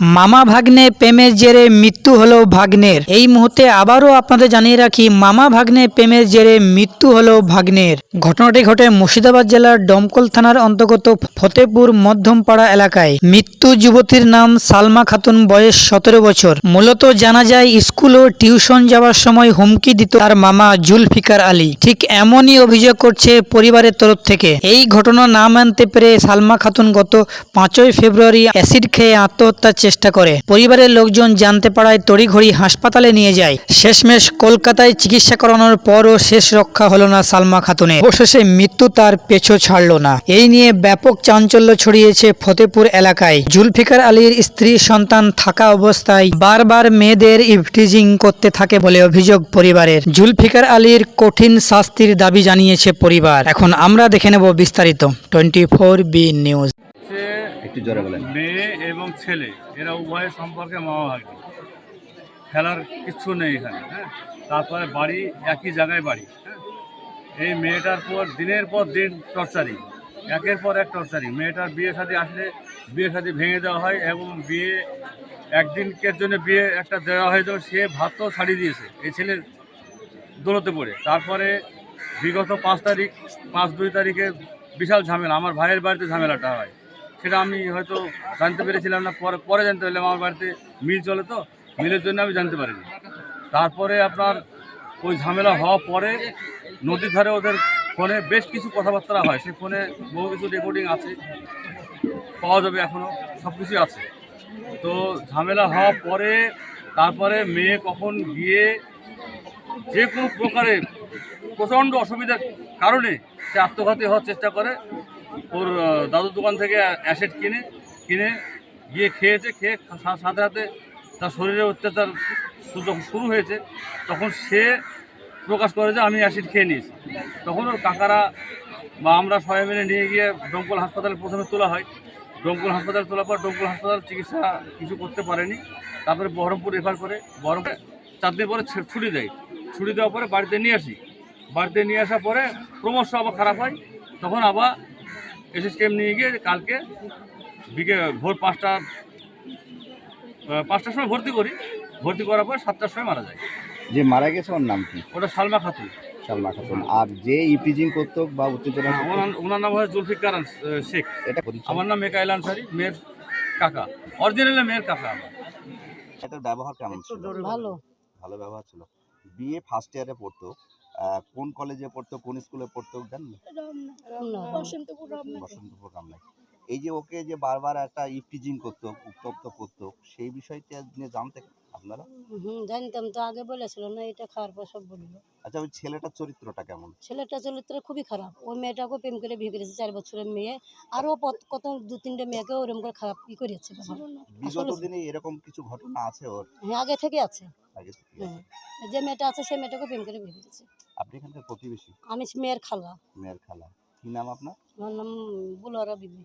মামা ভাগ্নে প্রেমের জেরে মৃত্যু হলো ভাগ্নের। এই মুহূর্তে আবারও আপনাদের জানিয়ে রাখি, মামা ভাগ্নে প্রেমের জেরে মৃত্যু হলো ভাগ্নের। ঘটনাটি ঘটে মুর্শিদাবাদ জেলার ডমকল থানার অন্তর্গত ফতেপুর মধ্যমপাড়া এলাকায়। মৃত্যু যুবতীর নাম সালমা খাতুন, বয়স সতেরো বছর। মূলত জানা যায়, স্কুল ও টিউশন যাওয়ার সময় হুমকি দিত তার মামা জুলফিকার আলী। ঠিক এমনই অভিযোগ করছে পরিবারের তরফ থেকে। এই ঘটনা না মানতে পেরে সালমা খাতুন গত পাঁচই ফেব্রুয়ারি অ্যাসিড খেয়ে আত্মহত্যার চেষ্টা করে। পরিবারের লোকজন জানতে পারায় তড়িঘড়ি হাসপাতালে নিয়ে যায়। শেষমেশ কলকাতায় চিকিৎসা করানোর পরও শেষ রক্ষা হলো না সালমা খাতুনে অবশেষে মৃত্যু তার পেছু ছাড়লো না। এই নিয়ে ব্যাপক চাঞ্চল্য ছড়িয়েছে ফতেপুর এলাকায়। জুলফিকার আলীর স্ত্রী সন্তান থাকা অবস্থায় বারবার মেয়েদের ইভটিজিং করতে থাকে বলে অভিযোগ পরিবারের। জুলফিকার আলীর কঠিন শাস্তির দাবি জানিয়েছে পরিবার। এখন আমরা দেখে নেব বিস্তারিত। Twenty four B news. একটু জোরে বলেন। মেয়ে এবং ছেলে, এরা উভয়ের সম্পর্কে মামা ভাগ্নি খেলার কিচ্ছু নেই এখানে হ্যাঁ? তারপরে বাড়ি একই জায়গায় বাড়ি হ্যাঁ? এই মেয়েটার পর দিনের পর দিন টর্চারিং, একের পর এক টর্চারিং। মেয়েটার বিয়ে সাথে আসলে বিয়ে সাথে ভেঙে দেওয়া হয় এবং বিয়ে একদিনকের জন্য বিয়ে একটা দেওয়া হয়েছিল, সে ভাত তো ছাড়িয়ে দিয়েছে, এই ছেলের দৌড়তে পড়ে। তারপরে বিগত পাঁচ তারিখ, পাঁচ দুই তারিখে বিশাল ঝামেলা, আমার ভাইয়ের বাড়িতে ঝামেলাটা হয়। সেটা আমি হয়তো জানতে পেরেছিলাম না, পরে পরে জানতে পারলাম। আমার বাড়িতে মিল চলে তো, মিলের জন্য আমি জানতে পারিনি। তারপরে আপনার ওই ঝামেলা হওয়ার পরে নদীর ধারে ওদের ফোনে বেশ কিছু কথাবার্তা হয়। সেই ফোনে বহু কিছু রেকর্ডিং আছে, পাওয়া যাবে এখনও সব কিছুই আছে। তো ঝামেলা হওয়ার পরে তারপরে মেয়ে কখন গিয়ে যে কোনো প্রকারে প্রচণ্ড অসুবিধার কারণে সে আত্মঘাতী হওয়ার চেষ্টা করে। ওর দাদুর দোকান থেকে অ্যাসিড কিনে কিনে গিয়ে খেয়েছে, খেয়ে সাথে সাথে তার শরীরে অত্যাচার যখন শুরু হয়েছে, তখন সে প্রকাশ করে যে আমি অ্যাসিড খেয়ে নিয়েছি। তখন ওর কাকারা বা আমরা সবাই মিলে নিয়ে গিয়ে ডমকল হাসপাতালে প্রথমে তোলা হয়। ডমকল হাসপাতালে তোলার পর ডমকল হাসপাতাল চিকিৎসা কিছু করতে পারেনি। তারপরে বহরমপুর রেফার করে, বহরমপুরে চার দিন পরে ছুটি দেয়। ছুটি দেওয়ার পরে বাড়িতে নিয়ে আসি। বাড়িতে নিয়ে আসার পরে ক্রমশ আবার খারাপ হয়। তখন আবার এসএসকেএম নিয়ে গিয়ে কালকে বিকে ভোর পাঁচটা পাঁচটার সময় ভর্তি করি। ভর্তি করার পর সাতটার সময় মারা যায়। যে মারা গেছে ওর নাম কি? ওটা সালমা খাতুন। সালমা খাতুন। আর যে ইপিজিং করতো বা উত্তেজনা করতো, ওনার নাম হয় জুলফিকার শেখ। এটা আমার নাম মেকাইল আনসারি মেয়ের কাকা। অরিজিনালি মেয়ের কাকা আমার। এটার ব্যবহার কেমন ছিল? ভালো ভালো ব্যবহার ছিল। বিয়ে ফার্স্ট ইয়ারে পড়তো। কোন কলেজে পড়তো কোন স্কুলে পড়তো জানেন? না বসন্তপুর কামনায় এই যে ওকে যে বারবার একটা ইপিজিং করতো উত্তপ্ত করতো সেই বিষয়টা নিয়ে জানতে আপনারা? হুম জানতাম তো আগে বলেছিল না এটা খাওয়ার পর সব বলল। আচ্ছা ওই ছেলেটার চরিত্রটা কেমন? ছেলেটা চরিত্র খুবই খারাপ। ওই মেয়েটাকে প্রেম করে বিয়ে করেছে চার বছরের মেয়ে। আরও কত দু তিনটে মেয়েকে ওরকম করে খারাপ ই করেছে। বাবা। বিগত দিনে এরকম কিছু ঘটনা আছে ওর? হ্যাঁ আগে থেকে আছে। আগে থেকে? হুম। যে মেয়েটা আছে সে মেয়েটাকে প্রেম করে বিয়ে করেছে। আপনি এখানকার প্রতিবেশী? আমি মেয়ের খালা। মেয়ের খালা। কি নাম আপনার? আমার নাম বুলারা বিবি।